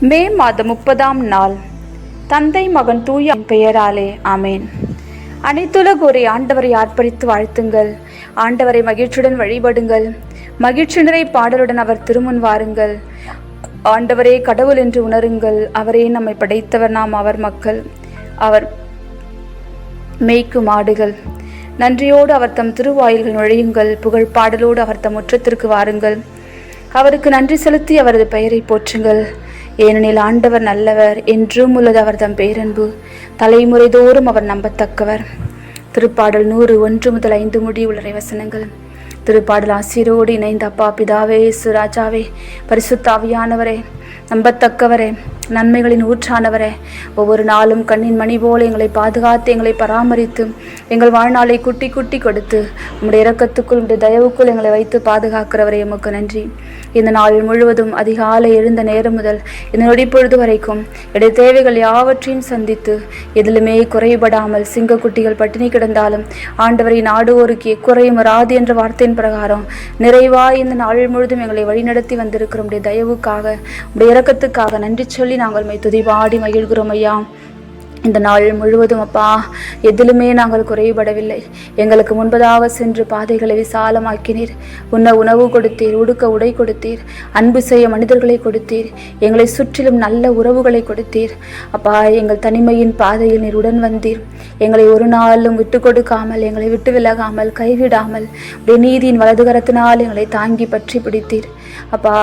மே மாதம் முப்பதாம் நாள். தந்தை மகன் தூய பெயராலே ஆமேன். அனைத்துலகோரை ஆண்டவரை ஆர்ப்பரித்து வாழ்த்துங்கள். ஆண்டவரை மகிழ்ச்சியுடன் வழிபடுங்கள். மகிழ்ச்சி நிறை பாடலுடன் அவர் திருமுன் வாருங்கள். ஆண்டவரே கடவுள் என்று உணருங்கள். அவரே நம்மை படைத்தவர் நாம் அவர் மக்கள். அவர் மேய்க்கும் ஆடுகள். நன்றியோடு அவர் தம் திருவாயில்கள் நுழையுங்கள். புகழ் பாடலோடு அவர் தம் முற்றத்திற்கு வாருங்கள். அவருக்கு நன்றி செலுத்தி அவரது பெயரை போற்றுங்கள். ஏனெனில் ஆண்டவர் நல்லவர் என்றும் உள்ளது அவர் தம் பேரன்பு. தலைமுறை தோறும் அவர் நம்பத்தக்கவர். திருப்பாடல் நூறு ஒன்று முதல் ஐந்து முடி உள்ள வசனங்கள் திருப்பாடல் ஆசிரோடு இணைந்த அப்பா பிதாவே சுராஜாவே பரிசுத்தாவியானவரே நம்பத்தக்கவரே நன்மைகளின் ஊற்றானவரே. ஒவ்வொரு நாளும் கண்ணின் மணி போல எங்களை பாதுகாத்து எங்களை பராமரித்து எங்கள் வாழ்நாளை குட்டி குட்டி கொடுத்து உங்களுடைய இரக்கத்துக்குள் உங்களுடைய தயவுக்குள் எங்களை வைத்து பாதுகாக்கிறவரை எமக்கு நன்றி. இந்த நாள் முழுவதும் அதிகாலை எழுந்த நேரம் முதல் இந்த நொடிப்பொழுது வரைக்கும் என்னுடைய தேவைகள் யாவற்றையும் சந்தித்து எதிலுமே குறைபடாமல் சிங்கக்குட்டிகள் பட்டினி கிடந்தாலும் ஆண்டவரை நாடுவோருக்கு எக்குறையும் வராது என்ற வார்த்தையின் பிரகாரம் நிறைவாய் இந்த நாள் முழுதும் எங்களை வழிநடத்தி வந்திருக்கிற உடைய தயவுக்காக உடைய இரக்கத்துக்காக நன்றி சொல்லி நாங்கள் மை துதிபாடி மகிழ்கிறோம் ஐயா. இந்த நாள் முழுவதும் அப்பா எதிலுமே நாங்கள் குறைபடவில்லை. எங்களுக்கு முன்பதாக சென்று பாதைகளை விசாலமாக்கினீர். உண்ண உணவு கொடுத்தீர் உடுக்க உடை கொடுத்தீர் அன்பு செய்ய மனிதர்களை கொடுத்தீர் எங்களை சுற்றிலும் நல்ல உறவுகளை கொடுத்தீர். அப்பா எங்கள் தனிமையின் பாதையில் நீர் உடன் வந்தீர். எங்களை ஒரு நாளும் விட்டு கொடுக்காமல் எங்களை விட்டு விலகாமல் கைவிடாமல் உடைய நீதியின் வலதுகரத்தினால் எங்களை தாங்கி பற்றி பிடித்தீர். அப்பா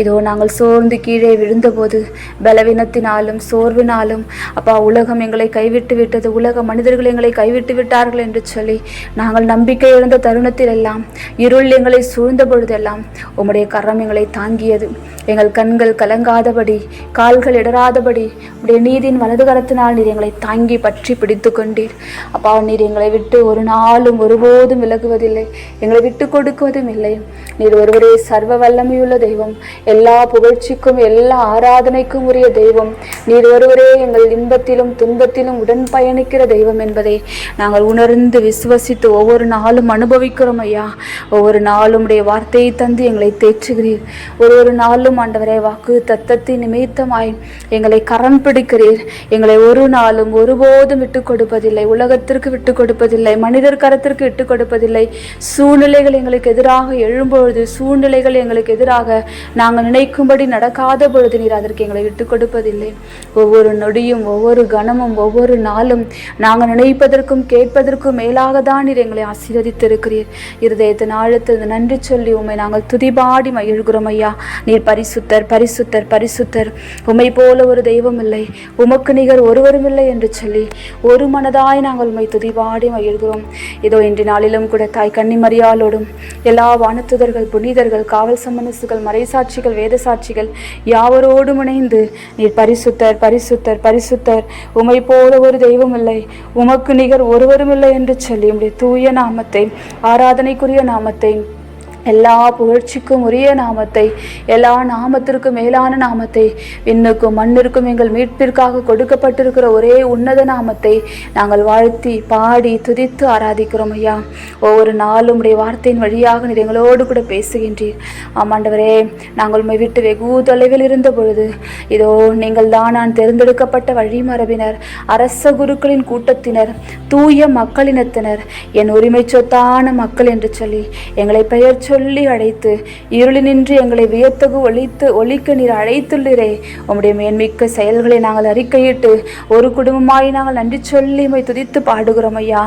இதோ நாங்கள் சோர்ந்து கீழே விழுந்தபோது பலவீனத்தினாலும் சோர்வினாலும் அப்பா உலகம் உலகம் எங்களை கைவிட்டு விட்டது. உலக மனிதர்கள் எங்களை கைவிட்டு விட்டார்கள் என்று சொல்லி நாங்கள் நம்பிக்கை இழந்த தருணத்தில் எல்லாம் இருள் எங்களை சூழ்ந்த பொழுதெல்லாம் உம்முடைய கரம் எங்களை தாங்கியது. எங்கள் கண்கள் கலங்காதபடி கால்கள் இடராதபடி உடைய நீதியின் வலது கரத்தினால் நீர் எங்களை தாங்கி பற்றி பிடித்து கொண்டீர். அப்பா நீர் எங்களை விட்டு ஒரு நாளும் ஒருபோதும் விலகுவதில்லை. எங்களை விட்டு கொடுக்குவதும் இல்லை. நீர் ஒருவரே சர்வ வல்லமையுள்ள தெய்வம். எல்லா புகழ்ச்சிக்கும் எல்லா ஆராதனைக்கும் உரிய தெய்வம். நீர் ஒருவரே எங்கள் இன்பத்திலும் துன்பத்திலும் உடன் பயணிக்கிற தெய்வம் என்பதை நாங்கள் உணர்ந்து விசுவசித்து ஒவ்வொரு நாளும் அனுபவிக்கிறோம் ஐயா. ஒவ்வொரு நாளும் உடைய வார்த்தையை தந்து எங்களை தேற்றுகிறீர். ஒரு ஒரு நாளும் ஆண்டவரே வாக்கு தத்தத்தின் நிமித்தமாய் எங்களை கரம் பிடிக்கிறீர். எங்களை ஒரு நாளும் ஒருபோதும் விட்டு கொடுப்பதில்லை. உலகத்திற்கு விட்டு கொடுப்பதில்லை. மனிதர் கரத்திற்கு விட்டு கொடுப்பதில்லை. சூழ்நிலைகள் எங்களுக்கு எதிராக எழும்பொழுது சூழ்நிலைகள் எங்களுக்கு எதிராக நாங்கள் நினைக்கும்படி நடக்காத பொழுது நீர் அதற்கு எங்களை விட்டு கொடுப்பதில்லை. ஒவ்வொரு நொடியும் ஒவ்வொரு கணமும் ஒவ்வொரு நாளும் நாங்கள் நினைப்பதற்கும் கேட்பதற்கும் மேலாக தான் நீர் எங்களை ஆசீர்வதித்திருக்கிறீர். இருதயத்தின் ஆழத்தில் நன்றி சொல்லி உண்மை நாங்கள் துதிபாடி மகிழ்கிறோம் ஐயா. நீர் பரிசுத்தர் பரிசுத்தர் பரிசுத்தர். உமை போல ஒரு தெய்வம் இல்லை. உமக்கு நிகர் ஒருவரும் இல்லை என்று சொல்லி ஒரு மனதாய் நாங்கள் உண்மை துதிபாடி மகிழ்கிறோம். இதோ இன்று நாளிலும் கூட தாய் கன்னிமரியாளோடும் எல்லா வானத்துதர்கள் புனிதர்கள் காவல் சம்மனசுகள் மறைசாட்சிகள் வேத சாட்சிகள் யாவரோடும் இணைந்து நீர் பரிசுத்தர் பரிசுத்தர் பரிசுத்தர். உமை போல ஒரு தெய்வம் இல்லை உமக்கு நிகர் ஒருவரும் இல்லை என்று சொல்லி உடைய தூய நாமத்தை ஆராதனைக்குரிய நாமத்தை எல்லா புகழ்ச்சிக்கும் உரிய நாமத்தை எல்லா நாமத்திற்கும் மேலான நாமத்தை விண்ணுக்கும் மண்ணிற்கும் எங்கள் மீட்பிற்காக கொடுக்கப்பட்டிருக்கிற ஒரே உன்னத நாமத்தை நாங்கள் வாழ்த்தி பாடி துதித்து ஆராதிக்கிறோம் ஐயா. ஒவ்வொரு நாளும் உடைய வார்த்தையின் வழியாக நீர் எங்களோடு கூட பேசுகின்றீர். ஆமாண்டவரே நாங்கள் உண்மை விட்டு வெகு தொலைவில் இருந்த பொழுது இதோ நீங்கள் தான் நான் தேர்ந்தெடுக்கப்பட்ட வழிமரபினர் அரச குருக்களின் கூட்டத்தினர் தூய மக்களினத்தினர் என் உரிமை சொத்தான மக்கள் என்று சொல்லி எங்களை பெயர் சொல்லி அழைத்து இருளினின்று எங்களை வியத்தகு ஒழித்து ஒழிக்க நீர் அழைத்துள்ளீரே. உம்முடைய மேன்மிக்க செயல்களை நாங்கள் அறிக்கையிட்டு ஒரு குடும்பமாய் நாங்கள் நன்றி சொல்லி உம்மை துதித்து பாடுகிறோம் ஐயா.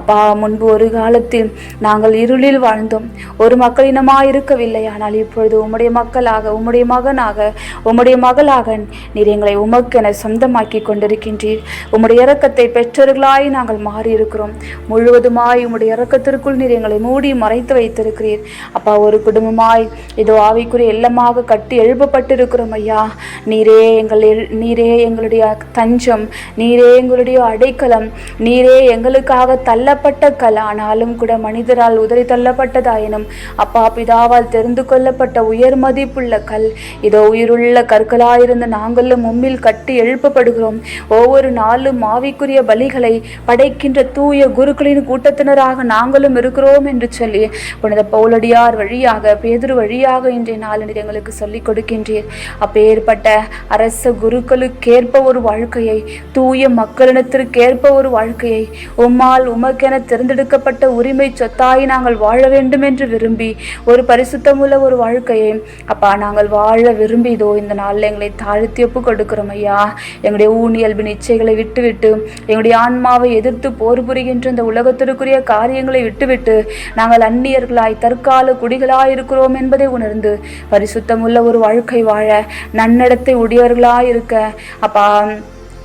அப்பா முன்பு ஒரு காலத்தில் நாங்கள் இருளில் வாழ்ந்தோம். ஒரு மக்களினமாக இருக்கவில்லை. ஆனால் இப்பொழுது உம்முடைய மக்களாக உம்முடைய மகனாக உம்முடைய மகளாக நீர் எங்களை உமக்கென சொந்தமாக்கி கொண்டிருக்கின்றீர். உம்முடைய இறக்கத்தை பெற்றவர்களாய் நாங்கள் மாறியிருக்கிறோம். முழுவதுமாய் உம்முடைய இறக்கத்திற்குள் நீர் எங்களை மூடி மறைத்து வைத்திருக்கிறீர். அப்பா ஒரு குடும்பமாய் இதோ ஆவிக்குரிய எல்லமாக கட்டி எழுப்பப்பட்டிருக்கிறோம் ஐயா. நீரே எங்கள் எல்- நீரே எங்களுடைய தஞ்சம் நீரே எங்களுடைய அடைக்கலம் நீரே எங்களுக்காக தள்ளப்பட்ட கல் ஆனாலும் கூட மனிதரால் உதறி தள்ளப்பட்டதாயினும் அப்பா பிதாவால் தெரிந்து கொள்ளப்பட்ட உயர் மதிப்புள்ள கல் இதோ உயிருள்ள கற்களாயிருந்த நாங்களும் உம்மில் கட்டி எழுப்பப்படுகிறோம். ஒவ்வொரு நாளும் ஆவிக்குரிய பலிகளை படைக்கின்ற தூய குருக்களின் கூட்டத்தினராக நாங்களும் இருக்கிறோம் என்று சொல்லி புனித பௌலடி அவுளியார் வழியாக பேதுரு வழியாக இன்றைய நாளில் எங்களுக்கு சொல்லிக் கொடுக்கின்றீர். அப்பேற்பட்ட அரச குருக்களுக்கேற்ப ஒரு வாழ்க்கையை தூய மக்களிடத்திற்கேற்ப ஒரு வாழ்க்கையை உம்மால் உமக்கென தேர்ந்தெடுக்கப்பட்ட உரிமை சொத்தாய் நாங்கள் வாழ வேண்டும் என்று விரும்பி ஒரு பரிசுத்தமுள்ள ஒரு வாழ்க்கையை அப்பா நாங்கள் வாழ விரும்பி இதோ இந்த நாளில் எங்களை தாழ்த்தி ஒப்பு கொடுக்கிறோம் ஐயா. எங்களுடைய ஊனியல்பு நிச்சயங்களை விட்டுவிட்டு எங்களுடைய ஆன்மாவை எதிர்த்து போர் புரிகின்ற இந்த உலகத்திற்குரிய காரியங்களை விட்டுவிட்டு நாங்கள் அந்நியர்களாய் தற்கால கால இருக்கிறோம் என்பதை உணர்ந்து பரிசுத்தமுள்ள ஒரு வாழ்க்கை வாழ நன்னடத்தை உடையவர்களாயிருக்க. அப்பா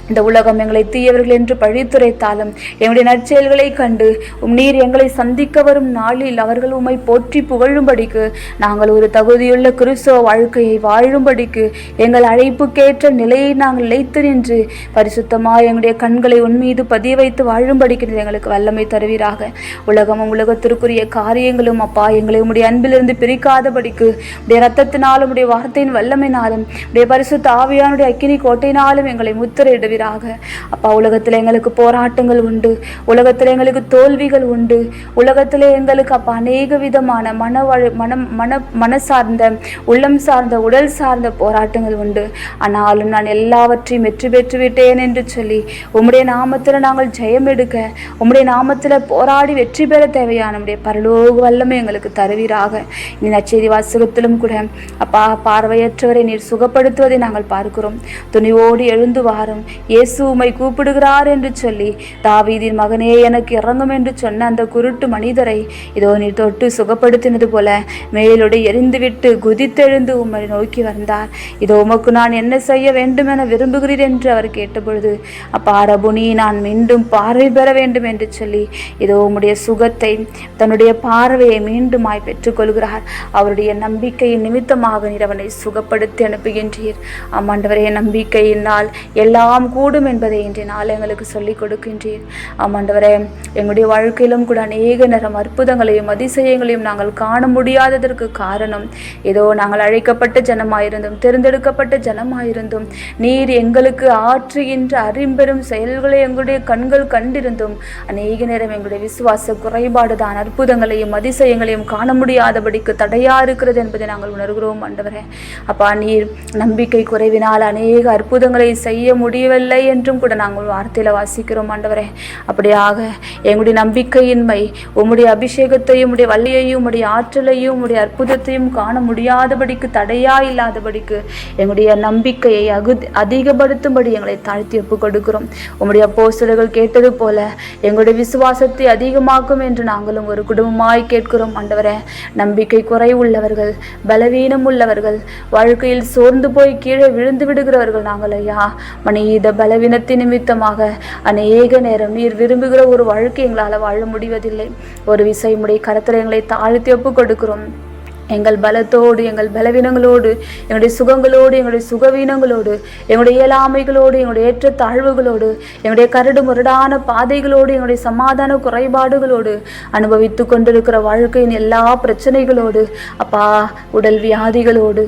இந்த உலகம் எங்களை தீயவர்கள் என்று பழித்துரைத்தாலும் எங்களுடைய நற்செயல்களை கண்டு உம் நீர் எங்களை சந்திக்க வரும் நாளில் அவர்கள் உம்மை போற்றி புகழும்படிக்கு நாங்கள் ஒரு தகுதியுள்ள கிறிஸ்தவ வாழ்க்கையை வாழும்படிக்கு எங்கள் அழைப்புக்கேற்ற நிலையை நாங்கள் நிலைத்து நின்று பரிசுத்தமாக எங்களுடைய கண்களை உன்மீது பதிய வைத்து வாழும்படிக்கு எங்களுக்கு வல்லமை தருவீராக. உலகமும் உலகத்திற்குரிய காரியங்களும் அப்பா எங்களை உம்முடைய அன்பிலிருந்து பிரிக்காதபடிக்கு உடைய ரத்தத்தினாலும் உடைய வார்த்தையின் வல்லமைனாலும் உடைய பரிசுத்த ஆவியானுடைய அக்கினி கோட்டையினாலும் எங்களை செய்வீராக அப்பா உலகத்தில் எங்களுக்கு போராட்டங்கள் உண்டு. உலகத்தில் எங்களுக்கு தோல்விகள் உண்டு. உலகத்தில் எங்களுக்கு அப்பா அநேக விதமான மன வழ மனம் மன மன சார்ந்த உள்ளம் சார்ந்த உடல் சார்ந்த போராட்டங்கள் உண்டு. ஆனாலும் நான் எல்லாவற்றையும் வெற்றி பெற்று விட்டேன் என்று சொல்லி உம்முடைய நாமத்தில் நாங்கள் ஜெயம் எடுக்க உம்முடைய நாமத்தில் போராடி வெற்றி பெற தேவையான நம்முடைய பரலோக வல்லமை எங்களுக்கு தருவீராக. இந்த நச்செய்தி வாசகத்திலும் கூட அப்பா பார்வையற்றவரை நீர் சுகப்படுத்துவதை நாங்கள் பார்க்கிறோம். துணிவோடு எழுந்து வாரும். இயேசு உம்மை கூப்பிடுகிறார் என்று சொல்லி தாவீதின் மகனே எனக்கு இறங்கும் என்று சொன்ன அந்த குருட்டு மனிதரை இதோ நீ தொட்டு சுகப்படுத்தினது போல மேலோடு எரிந்துவிட்டு குதித்தெழுந்து உம்மை நோக்கி வந்தார். இதோ உமக்கு நான் என்ன செய்ய வேண்டும் என விரும்புகிறீர் என்று அவர் கேட்டபொழுது அப்பா ரபுனி நான் மீண்டும் பார்வை பெற வேண்டும் என்று சொல்லி இதோ உம்முடைய சுகத்தை தன்னுடைய பார்வையை மீண்டுமாய் பெற்றுக்கொள்கிறார். அவருடைய நம்பிக்கையின் நிமித்தமாக நீர் அவனை சுகப்படுத்தி அனுப்புகின்றீர். ஆமாண்டவரே நம்பிக்கையினால் எல்லாம் கூடும் என்பதை இன்றைய நாள் எங்களுக்கு சொல்லிக் கொடுக்கின்றீர். ஆமாண்டவரே எங்களுடைய வாழ்க்கையிலும் கூட அநேக நேரம் அற்புதங்களையும் அதிசயங்களையும் நாங்கள் காண முடியாததற்கு காரணம் ஏதோ நாங்கள் அழைக்கப்பட்ட ஜனமாயிருந்தும் தேர்ந்தெடுக்கப்பட்ட ஜனமாயிருந்தும் நீர் எங்களுக்கு ஆற்றுகின்ற அறிம்பெரும் செயல்களை எங்களுடைய கண்கள் கண்டிருந்தும் அநேக நேரம் எங்களுடைய விசுவாச குறைபாடு தான் அற்புதங்களையும் அதிசயங்களையும் காண முடியாதபடிக்கு தடையா இருக்கிறது என்பதை நாங்கள் உணர்கிறோம் ஆண்டவரே. அப்பா நீர் நம்பிக்கை குறைவினால் அநேக அற்புதங்களை செய்ய முடியவில்லை இல்லை என்றும் கூட நாங்கள் வார்த்தையில வாசிக்கிறோம் ஆண்டவரே. அப்படியாக எங்களுடைய நம்பிக்கையின்மை உம்முடைய அபிஷேகத்தையும் உடைய வல்லியையும் உடைய ஆற்றலையும் உம்முடைய அற்புதத்தையும் காண முடியாதபடிக்கு தடையா இல்லாதபடிக்கு எங்களுடைய நம்பிக்கையை அகு அதிகப்படுத்தும்படி எங்களை தாழ்த்தி ஒப்பு கொடுக்கிறோம். உம்முடைய போஸ்டர்கள் கேட்டது போல எங்களுடைய விசுவாசத்தை அதிகமாக்கும் என்று நாங்களும் ஒரு குடும்பமாய் கேட்கிறோம் ஆண்டவரே. நம்பிக்கை குறைவுள்ளவர்கள் பலவீனம் உள்ளவர்கள் வாழ்க்கையில் சோர்ந்து போய் கீழே விழுந்து விடுகிறவர்கள் நாங்கள் ஐயா. மனித பலவீனத்தின் நிமித்தமாக அநேக நேரம் நீர் விரும்புகிற ஒரு வாழ்க்கை எங்களால் வாழ முடிவதில்லை. ஒரு விசை முறை கரத்தில் எங்களை தாழ்த்தி ஒப்பு கொடுக்கிறோம். எங்கள் பலத்தோடு எங்கள் பலவீனங்களோடு எங்களுடைய சுகங்களோடு எங்களுடைய சுகவீனங்களோடு எங்களுடைய இயலாமைகளோடு எங்களுடைய ஏற்ற தாழ்வுகளோடு எங்களுடைய கரடு முரடான பாதைகளோடு எங்களுடைய சமாதான குறைபாடுகளோடு அனுபவித்து கொண்டிருக்கிற வாழ்க்கையின் எல்லா பிரச்சனைகளோடு அப்பா உடல் வியாதிகளோடு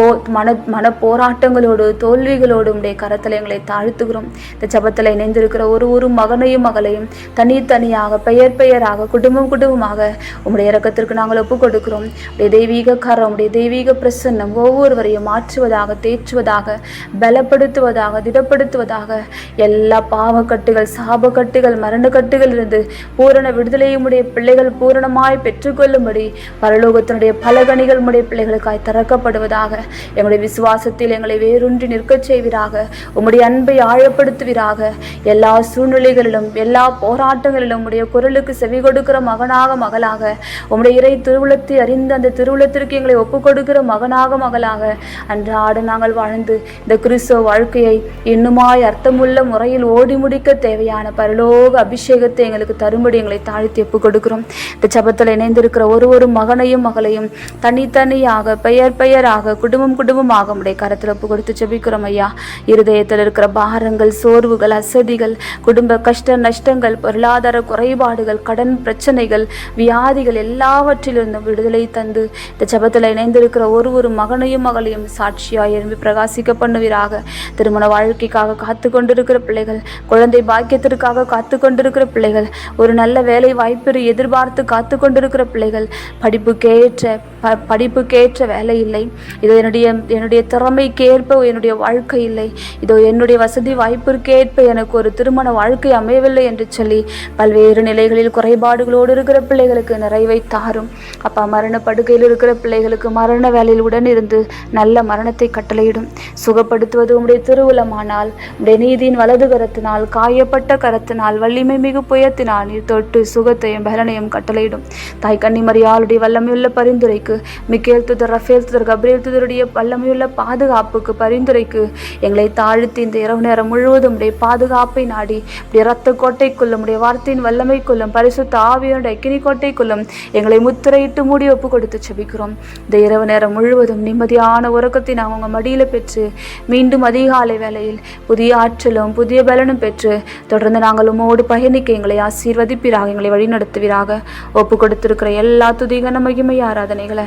போ மன மன போராட்டங்களோடு தோல்விகளோடு உடைய கரத்தில் எங்களை தாழ்த்துகிறோம். இந்த ஜபத்தில் இணைந்திருக்கிற ஒரு ஒரு மகனையும் மகளையும் தனித்தனியாக பெயர் பெயராக குடும்பம் குடும்பமாக உங்களுடைய இறக்கத்திற்கு நாங்கள் ஒப்புக் கொடுக்கிறோம் உடைய தெய்வீக கரம் உடைய தெய்வீக பிரசன்னம் ஒவ்வொருவரையும் மாற்றுவதாக தேற்றுவதாக பலப்படுத்துவதாக திடப்படுத்துவதாக எல்லா பாவக்கட்டுகள் சாபக்கட்டுகள் மரணக்கட்டுகள் இருந்து பூரண விடுதலையும் உடைய பிள்ளைகள் பூரணமாய் பெற்றுக்கொள்ளும்படி பரலோகத்தினுடைய பலகணிகள் உடைய பிள்ளைகளுக்காய் திறக்கப்படுவதாக எங்களுடைய விசுவாசத்தில் எங்களை வேரூன்றி நிற்கச் செய்வீராக. உங்களுடைய அன்பை ஆழப்படுத்துவீராக. எல்லா சூழ்நிலைகளிலும் எல்லா போராட்டங்களிலும் உடைய குரலுக்கு செவி கொடுக்கிற மகனாக மகளாக. உங்களுடைய இறை திருவுளத்தை அறிந்து அந்த திருவுளத்திற்கு எங்களை ஒப்பு கொடுக்கிற மகனாக மகளாக. அன்றாட நாங்கள் வாழ்ந்து இந்த கிறிஸ்தவ வாழ்க்கையை இன்னுமாய் அர்த்தமுள்ள முறையில் ஓடி முடிக்க தேவையான பரலோக அபிஷேகத்தை எங்களுக்கு தரும்படி எங்களை தாழ்த்தி ஒப்புக் கொடுக்கிறோம். இந்த சபத்தில் இணைந்திருக்கிற ஒரு ஒரு மகனையும் மகளையும் தனித்தனியாக பெயர் பெயராக குடும்ப குடும்பம் குடும்பமாக உடைய கரத்தில் ஒப்பு கொடுத்து ஜெபிக்கிறோம் ஐயா. இருதயத்தில் இருக்கிற பாரங்கள் சோர்வுகள் அசதிகள் குடும்ப கஷ்ட நஷ்டங்கள் பொருளாதார குறைபாடுகள் கடன் பிரச்சனைகள் வியாதிகள் எல்லாவற்றிலிருந்தும் விடுதலை தந்து இந்த ஜபத்தில் இணைந்திருக்கிற ஒரு ஒரு மகனையும் மகளையும் சாட்சியாக எழும்பி பிரகாசிக்க பண்ணுவீராக. திருமண வாழ்க்கைக்காக காத்து கொண்டிருக்கிற பிள்ளைகள் குழந்தை பாக்கியத்திற்காக காத்து கொண்டிருக்கிற பிள்ளைகள் ஒரு நல்ல வேலை வாய்ப்பு எதிர்பார்த்து காத்து கொண்டிருக்கிற பிள்ளைகள் படிப்புக்கேற்ற ப படிப்புக்கேற்ற வேலை இல்லை. இதை என்னுடைய என்னுடைய திறமைக்கேற்ப என்னுடைய வாழ்க்கை இல்லை. இதோ என்னுடைய வசதி வாய்ப்பிற்கு ஏற்ப எனக்கு ஒரு திருமண வாழ்க்கை அமையவில்லை என்று சொல்லி பல்வேறு நிலைகளில் குறைபாடுகளோடு இருக்கிற பிள்ளைகளுக்கு நிறைவை தாரும். அப்பா மரண படுக்கையில் இருக்கிற பிள்ளைகளுக்கு மரண வேலையில் உடன் இருந்து நல்ல மரணத்தை கட்டளையிடும். சுகப்படுத்துவது உம்முடைய திருவுலமானால் உடைய நீதியின் வலது கரத்தினால் காயப்பட்ட கரத்தினால் வலிமை மிகு புயத்தினால் நீர் தொட்டு சுகத்தையும் பலனையும் கட்டளையிடும். தாய் கன்னிமரியாளுடைய வல்லமையுள்ள பரிந்துரைக்கு மிக்கேல் துதர் ரஃபேல் துதர் கப்ரேல் உம்முடைய வல்லமையுள்ள பாதுகாப்புக்கு பரிந்துரைக்கு எங்களை தாழ்த்தி இந்த இரவு நேரம் முழுவதும் உடைய பாதுகாப்பை நாடி இப்படி ரத்த கோட்டைக்குள்ளும் உடைய வார்த்தையின் வல்லமைக்குள்ளும் பரிசுத்த ஆவியோட அக்கினி கோட்டைக்குள்ளும் எங்களை முத்திரையிட்டு மூடி ஒப்பு கொடுத்து செபிக்கிறோம். இந்த இரவு நேரம் முழுவதும் நிம்மதியான உறக்கத்தை நாங்கள் உங்கள் மடியில் பெற்று மீண்டும் அதிகாலை வேளையில் புதிய ஆற்றலும் புதிய பலனும் பெற்று தொடர்ந்து நாங்கள் உமோடு பயணிக்க எங்களை ஆசீர்வதிப்பீராக எங்களை வழிநடத்துவீராக ஒப்பு கொடுத்திருக்கிற எல்லா துதிகன மகிமை ஆராதனைகளை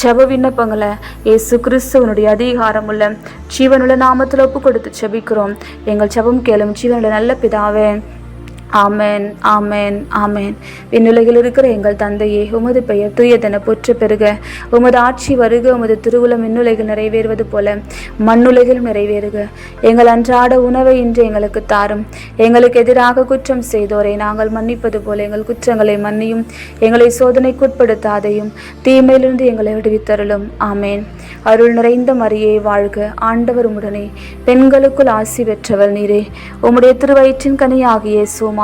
ஜப விண்ணப்பங்களை இயேசு கிறிஸ்துவனுடைய அதிகாரம் உள்ள ஜீவனுள்ள நாமத்தில் ஒப்பு கொடுத்து செபிக்கிறோம். எங்கள் செபம் கேளும் ஜீவனுள்ள நல்ல பிதாவே ஆமேன் ஆமென் ஆமென். விண்ணுலகில் இருக்கிற எங்கள் தந்தையே உமது பெயர் தூயதென போற்ற பெருக உமது ஆட்சி வருக உமது திருவுளம் விண்ணுலகில் நிறைவேறுவது போல மண்ணுலகில் நிறைவேறுக. எங்கள் அன்றாட உணவை இன்று எங்களுக்கு தாரும். எங்களுக்கு எதிராக குற்றம் செய்தோரை நாங்கள் மன்னிப்பது போல எங்கள் குற்றங்களை மன்னியும். எங்களை சோதனைக்குட்படுத்தாதையும் தீமையிலிருந்து எங்களை விடுவித்தருளும். ஆமேன். அருள் நிறைந்த மரியே வாழ்க. ஆண்டவர் உடனே பெண்களுக்குள் ஆசி பெற்றவள் நீரே. உம்முடைய திருவயிற்றின் கனியாகிய சோமா